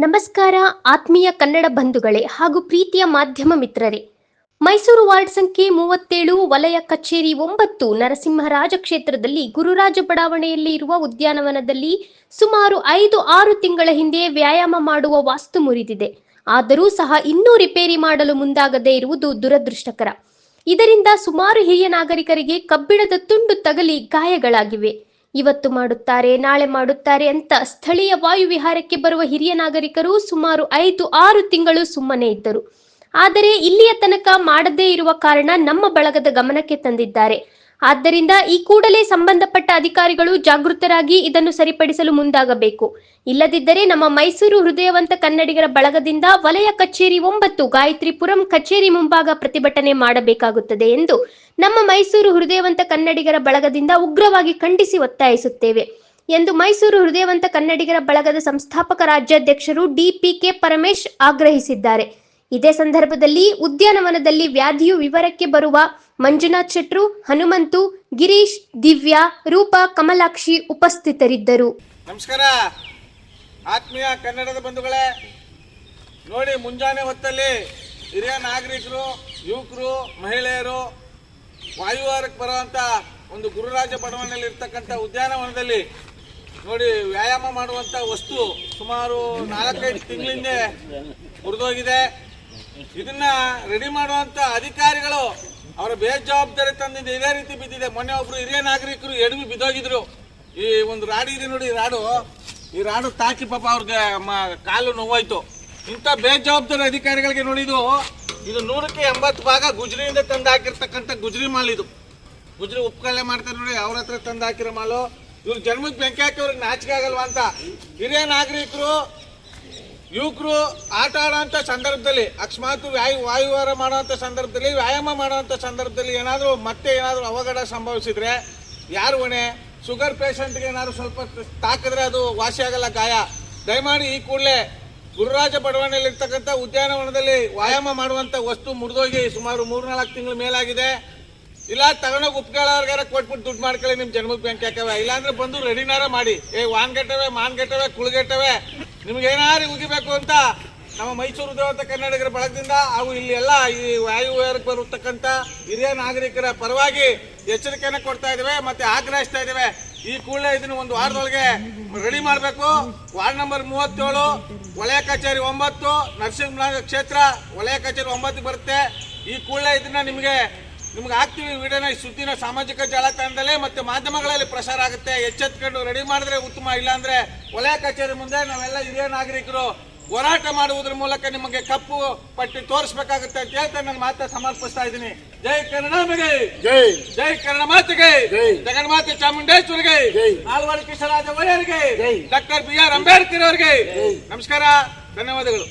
ನಮಸ್ಕಾರ, ಆತ್ಮೀಯ ಕನ್ನಡ ಬಂಧುಗಳೇ ಹಾಗೂ ಪ್ರೀತಿಯ ಮಾಧ್ಯಮ ಮಿತ್ರರೇ. ಮೈಸೂರು ವಾರ್ಡ್ ಸಂಖ್ಯೆ ಮೂವತ್ತೇಳು, ವಲಯ ಕಚೇರಿ ಒಂಬತ್ತು, ನರಸಿಂಹರಾಜ ಕ್ಷೇತ್ರದಲ್ಲಿ ಗುರುರಾಜ ಬಡಾವಣೆಯಲ್ಲಿ ಇರುವ ಉದ್ಯಾನವನದಲ್ಲಿ ಸುಮಾರು ಐದು, ಆರು ತಿಂಗಳ ಹಿಂದೆ ವ್ಯಾಯಾಮ ಮಾಡುವ ವಾಸ್ತು ಮುರಿದಿದೆ. ಆದರೂ ಸಹ ಇನ್ನೂ ರಿಪೇರಿ ಮಾಡಲು ಮುಂದಾಗದೇ ಇರುವುದು ದುರದೃಷ್ಟಕರ. ಇದರಿಂದ ಸುಮಾರು ಹಿರಿಯ ನಾಗರಿಕರಿಗೆ ಕಬ್ಬಿಣದ ತುಂಡು ತಗಲಿ ಗಾಯಗಳಾಗಿವೆ. ಇವತ್ತು ಮಾಡುತ್ತಾರೆ, ನಾಳೆ ಮಾಡುತ್ತಾರೆ ಅಂತ ಸ್ಥಳೀಯ ವಾಯುವಿಹಾರಕ್ಕೆ ಬರುವ ಹಿರಿಯ ನಾಗರಿಕರು ಸುಮಾರು ಐದು, ಆರು ತಿಂಗಳು ಸುಮ್ಮನೆ ಇದ್ದರು. ಆದರೆ ಇಲ್ಲಿಯ ತನಕ ಮಾಡದೇ ಇರುವ ಕಾರಣ ನಮ್ಮ ಬಳಗದ ಗಮನಕ್ಕೆ ತಂದಿದ್ದಾರೆ. ಆದ್ದರಿಂದ ಈ ಕೂಡಲೇ ಸಂಬಂಧಪಟ್ಟ ಅಧಿಕಾರಿಗಳು ಜಾಗೃತರಾಗಿ ಇದನ್ನು ಸರಿಪಡಿಸಲು ಮುಂದಾಗಬೇಕು. ಇಲ್ಲದಿದ್ದರೆ ನಮ್ಮ ಮೈಸೂರು ಹೃದಯವಂತ ಕನ್ನಡಿಗರ ಬಳಗದಿಂದ ವಲಯ ಕಚೇರಿ ಒಂಬತ್ತು ಗಾಯತ್ರಿಪುರಂ ಕಚೇರಿ ಮುಂಭಾಗ ಪ್ರತಿಭಟನೆ ಮಾಡಬೇಕಾಗುತ್ತದೆ ಎಂದು ನಮ್ಮ ಮೈಸೂರು ಹೃದಯವಂತ ಕನ್ನಡಿಗರ ಬಳಗದಿಂದ ಉಗ್ರವಾಗಿ ಖಂಡಿಸಿ ಒತ್ತಾಯಿಸುತ್ತೇವೆ ಎಂದು ಮೈಸೂರು ಹೃದಯವಂತ ಕನ್ನಡಿಗರ ಬಳಗದ ಸಂಸ್ಥಾಪಕ ರಾಜ್ಯಾಧ್ಯಕ್ಷರು ಡಿಪಿಕೆ ಪರಮೇಶ್ ಆಗ್ರಹಿಸಿದ್ದಾರೆ. ಇದೇ ಸಂದರ್ಭದಲ್ಲಿ ಉದ್ಯಾನವನದಲ್ಲಿ ವ್ಯಾಧಿಯು ವಿವರಕ್ಕೆ ಬರುವ ಮಂಜುನಾಥ್ ಶೆಟ್ರು, ಹನುಮಂತು, ಗಿರೀಶ್, ದಿವ್ಯಾ, ರೂಪಾ, ಕಮಲಾಕ್ಷಿ ಉಪಸ್ಥಿತರಿದ್ದರು. ನಮಸ್ಕಾರ. ಆತ್ಮೀಯ ಕನ್ನಡದ ಬಂಧುಗಳೇ, ನೋಡಿ ಮುಂಜಾನೆ ಹೊತ್ತಲ್ಲಿ ಹಿರಿಯ ನಾಗರಿಕರು, ಯುವಕರು, ಮಹಿಳೆಯರು, ವಾಯುವಾರಕ್ಕೆ ಬರುವಂಥ ಒಂದು ಗುರುರಾಜ ಬಡಾವಣೆಯಲ್ಲಿ ಇರ್ತಕ್ಕಂಥ ಉದ್ಯಾನವನದಲ್ಲಿ ನೋಡಿ ವ್ಯಾಯಾಮ ಮಾಡುವಂಥ ವಸ್ತು ಸುಮಾರು ನಾಲ್ಕೈದು ತಿಂಗಳಿಂದ ಮುರಿದೋಗಿದೆ. ಇದನ್ನ ರೆಡಿ ಮಾಡುವಂತ ಅಧಿಕಾರಿಗಳು ಅವರ ಬೇಜವಾಬ್ದಾರಿ ತಂದಿದ್ದು ಇದೇ ರೀತಿ ಬಿದ್ದಿದೆ. ಮೊನ್ನೆ ಒಬ್ರು ಹಿರಿಯ ನಾಗರಿಕರು ಎಡವಿ ಬಿದ್ದೋಗಿದ್ರು. ಈ ಒಂದು ರಾಡು ಇದೆ ನೋಡಿ ರಾಡು. ಈ ರಾಡು ತಾಕಿ ಪಾಪ ಅವ್ರಿಗೆ ಕಾಲು ನೋವಾಯ್ತು. ಇಂಥ ಬೇಜವಾಬ್ದಾರಿ ಅಧಿಕಾರಿಗಳಿಗೆ ನೋಡಿದು ಇದು. ನೂರಕ್ಕೆ ಎಂಬತ್ತು ಭಾಗ ಗುಜರಿಯಿಂದ ತಂದು ಹಾಕಿರ್ತಕ್ಕಂಥ ಗುಜರಿ ಮಾಲ್ ಇದು. ಗುಜರಿ ಉಪ್ಕಳ್ಳೆ ಮಾಡ್ತಾರೆ ನೋಡಿ, ಅವ್ರ ಹತ್ರ ತಂದು ಹಾಕಿರೋ ಮಾಲು. ಇವ್ರ ಜನ್ಮಕ್ಕೆ ಬೆಂಕಿ ಹಾಕಿ ಅವ್ರಿಗೆ ನಾಚಿಕೆ ಆಗಲ್ವಾ ಅಂತ. ಹಿರಿಯ ನಾಗರಿಕರು ಯುವಕರು ಆಟ ಆಡೋಂಥ ಸಂದರ್ಭದಲ್ಲಿ, ಅಕಸ್ಮಾತ್ ವಾಯು ವಾಯುವಾರ ಮಾಡೋಂಥ ಸಂದರ್ಭದಲ್ಲಿ, ವ್ಯಾಯಾಮ ಮಾಡೋಂಥ ಸಂದರ್ಭದಲ್ಲಿ ಏನಾದರೂ ಮತ್ತೆ ಏನಾದರೂ ಅವಘಡ ಸಂಭವಿಸಿದ್ರೆ ಯಾರು ಹೊಣೆ? ಶುಗರ್ ಪೇಷಂಟ್ಗೆ ಏನಾದ್ರು ಸ್ವಲ್ಪ ತಾಕಿದ್ರೆ ಅದು ವಾಸಿ ಆಗಲ್ಲ ಗಾಯ. ದಯಮಾಡಿ ಈ ಕೂಡಲೇ ಗುರುರಾಜ ಬಡಾವಣೆಯಲ್ಲಿರ್ತಕ್ಕಂಥ ಉದ್ಯಾನವನದಲ್ಲಿ ವ್ಯಾಯಾಮ ಮಾಡುವಂಥ ವಸ್ತು ಮುರಿದೋಗಿ ಸುಮಾರು ಮೂರ್ನಾಲ್ಕು ತಿಂಗಳ ಮೇಲಾಗಿದೆ. ಇಲ್ಲ, ತಗೊಂಡೋಗಿ ಉಪ್ಕೊಳ್ಳೋರ್ಗಾರ ಕೊಟ್ಬಿಟ್ಟು ದುಡ್ಡು ಮಾಡ್ಕೊಳ್ಳಿ ನಿಮ್ಮ ಜನ್ಮದ ಬ್ಯಾಂಕ್ ಹಾಕವೆ ಇಲ್ಲಾಂದ್ರೆ ಬಂದು ರೆಡಿನಾರ ಮಾಡಿ. ಏ ವಾನ್ಗೆಟ್ಟವೆ ಮಾನ್ಗೆಟ್ಟವೆ ಕುಳ್ಗೆಟ್ಟವೆ ನಿಮ್ಗೆ ಏನಾರು ಉಗಿಬೇಕು ಅಂತ ನಮ್ಮ ಮೈಸೂರು ದೇವತ ಕನ್ನಡಿಗರ ಬಳಗದಿಂದ, ಹಾಗೂ ಇಲ್ಲಿ ಎಲ್ಲ ಈ ವಾಯುವ್ಯಕ್ಕೆ ಬರತಕ್ಕಂಥ ಹಿರಿಯ ನಾಗರಿಕರ ಪರವಾಗಿ ಎಚ್ಚರಿಕೆಯನ್ನು ಕೊಡ್ತಾ ಇದ್ದೇವೆ ಮತ್ತೆ ಆಗ್ರಹಿಸ್ತಾ ಇದ್ದೇವೆ. ಈ ಕೂಡಲೇ ಇದನ್ನು ಒಂದು ವಾರದೊಳಗೆ ರೆಡಿ ಮಾಡಬೇಕು. ವಾರ್ಡ್ ನಂಬರ್ ಮೂವತ್ತೇಳು, ವಲಯ ಕಚೇರಿ ಒಂಬತ್ತು ನರಸಿಂಹನಗರ ಕ್ಷೇತ್ರ, ವಲಯ ಕಚೇರಿ ಒಂಬತ್ತು ಬರುತ್ತೆ. ಈ ಕೂಡಲೇ ಇದನ್ನ ನಿಮಗೆ ನಿಮ್ಗೆ ಆಗ್ತೀವಿ ವಿಡಿಯೋನ ಸುದ್ದಿನ ಸಾಮಾಜಿಕ ಜಾಲತಾಣದಲ್ಲೇ ಮತ್ತೆ ಮಾಧ್ಯಮಗಳಲ್ಲಿ ಪ್ರಸಾರ ಆಗುತ್ತೆ. ಎಚ್ಚೆತ್ಕೊಂಡು ರೆಡಿ ಮಾಡಿದ್ರೆ ಉತ್ತಮ ಇಲ್ಲಾಂದ್ರೆ ವಲಯ ಕಚೇರಿ ಮುಂದೆ ನಾವೆಲ್ಲ ಹಿರಿಯ ನಾಗರಿಕರು ಹೋರಾಟ ಮಾಡುವುದ್ರ ಮೂಲಕ ನಿಮಗೆ ಕಪ್ಪು ಪಟ್ಟಿ ತೋರಿಸಬೇಕಾಗುತ್ತೆ ಅಂತ ಹೇಳ್ತಾ ನನ್ನ ಮಾತ ಸಮರ್ಪಿಸ್ತಾ ಇದ್ದೀನಿ. ಜೈ ಕನ್ನಡ ಜೈ! ಜೈ ಕನ್ನಡ ಮಾತಿಗೆ! ಜೈ. ಜಗನ್ಮಾತೆ ಚಾಮುಂಡೇಶ್ವರಿಗೆ! ಜೈ. ನಾಲ್ವಡಿ ಕೃಷ್ಣರಾಜ ಒಡೆಯರಿಗೆ. ಡಾಕ್ಟರ್ ಬಿ ಆರ್ ಅಂಬೇಡ್ಕರ್ ಅವರಿಗೆ! ನಮಸ್ಕಾರ ಧನ್ಯವಾದಗಳು.